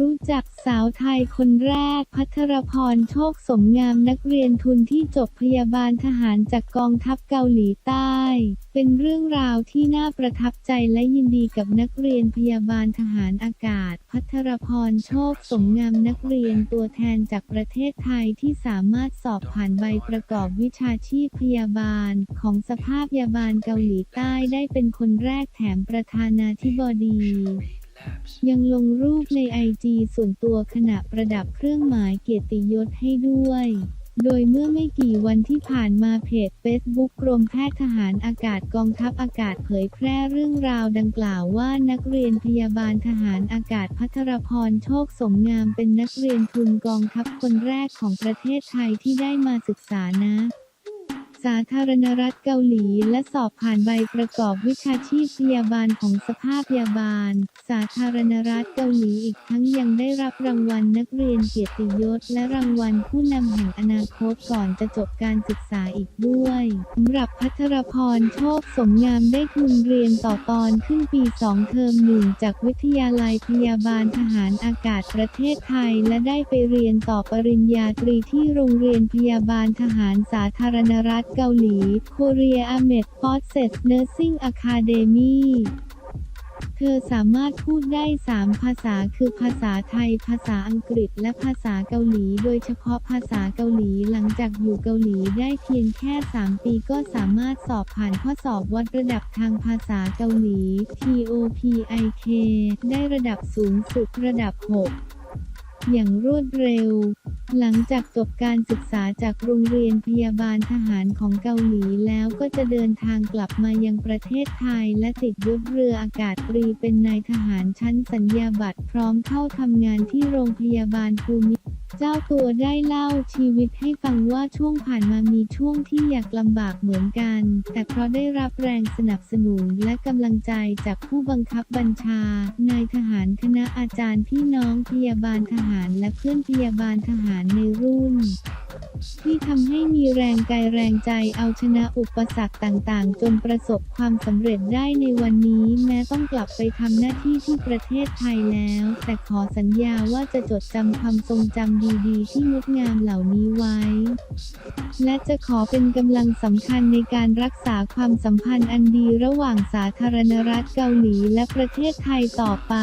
รู้จักสาวไทยคนแรก พัทรพรโชคสมงามนักเรียนทุนที่จบพยาบาลทหารจากกองทัพเกาหลีใต้ เป็นเรื่องราวที่น่าประทับใจและยินดีกับนักเรียนพยาบาลทหารอากาศ พัทรพรโชคสมงามนักเรียนตัวแทนจากประเทศไทยที่สามารถสอบผ่านใบประกอบวิชาชีพพยาบาล ของสภาพยาบาลเกาหลีใต้ได้เป็นคนแรกแถมประธานาธิบดี ยังลงรูปในไอจีส่วนตัวขณะประดับเครื่องหมายเกียรติยศให้ด้วย โดยเมื่อไม่กี่วันที่ผ่านมาเพจ Facebook กรมแพทย์ทหารอากาศกองทัพอากาศเผยแพร่เรื่องราวดังกล่าวว่านักเรียนพยาบาลทหารอากาศพัทรพรโชคสมงามเป็นนักเรียนทุนกองทัพคนแรกของประเทศไทยที่ได้มาศึกษานะ สาธารณรัฐเกาหลี และสอบผ่านใบประกอบวิชาชีพพยาบาลของสภาพยาบาล สาธารณรัฐเกาหลีอีกทั้งยังได้รับรางวัลนักเรียนเกียรติยศ และรางวัลผู้นำแห่งอนาคตก่อนจะจบการศึกษาอีกด้วยสำหรับพัทรพรโชคสมงามได้ทุนเรียนต่อตอนขึ้นปี 2 เทอมหนึ่งจากวิทยาลัยพยาบาลทหารอากาศประเทศไทย และได้ไปเรียนต่อปริญญาตรีที่โรงเรียนพยาบาลทหารสาธารณรัฐเกาหลี Korea Ahmed Forces Nursing Academy เธอสามารถพูดได้ 3 ภาษาคือภาษาไทย ภาษาอังกฤษ และภาษาเกาหลี โดยเฉพาะภาษาเกาหลีหลังจากอยู่เกาหลีได้เพียงแค่ 3 ปีก็สามารถสอบผ่านข้อสอบวัดระดับทางภาษาเกาหลี TOPIK ได้ระดับสูงสุดระดับ 6 อย่างรวดเร็ว หลังจากจบการศึกษาจากโรงเรียนพยาบาลทหารของเกาหลีแล้วก็จะเดินทางกลับมายังประเทศไทยและติดยศเรืออากาศตรีเป็นนายทหารชั้นสัญญาบัตรพร้อมเข้าทำงานที่โรงพยาบาลภูมิเจ้าตัวได้เล่าชีวิตให้ฟังว่าช่วงผ่านมามีช่วงที่อยากลำบากเหมือนกัน แต่เพราะได้รับแรงสนับสนุนและกำลังใจจากผู้บังคับบัญชา นายทหารคณะอาจารย์พี่น้องพยาบาลทหารและเพื่อนพยาบาลทหารในรุ่น ที่ทำให้มีแรงกายแรงใจเอาชนะอุปสรรคต่างๆ จนประสบความสำเร็จได้ในวันนี้ แม้ต้องกลับไปทำหน้าที่ที่ประเทศไทยแล้ว แต่ขอสัญญาว่าจะจดจำความทรงจำดีๆ ที่งดงามเหล่านี้ไว้ และจะขอเป็นกำลังสำคัญในการรักษาความสัมพันธ์อันดีระหว่างสาธารณรัฐเกาหลีและประเทศไทยต่อไป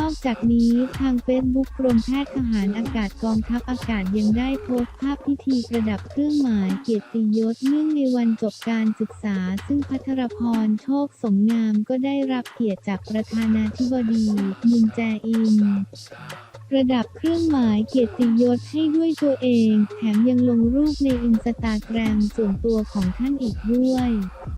นอกจากนี้ทางเฟซบุ๊กกรมแพทย์ทหารอากาศกองทัพอากาศยังได้โพสต์ภาพพิธีประดับเครื่องหมายเกียรติยศเนื่องในวันจบการศึกษา ซึ่งพัทรพรโชคสมงามก็ได้รับเกียรติจากประธานาธิบดีมุนแจอินประดับเครื่องหมายเกียรติยศให้ด้วยตัวเอง แถมยังลงรูปในอินสตาแกรมส่วนตัวของท่านอีกด้วย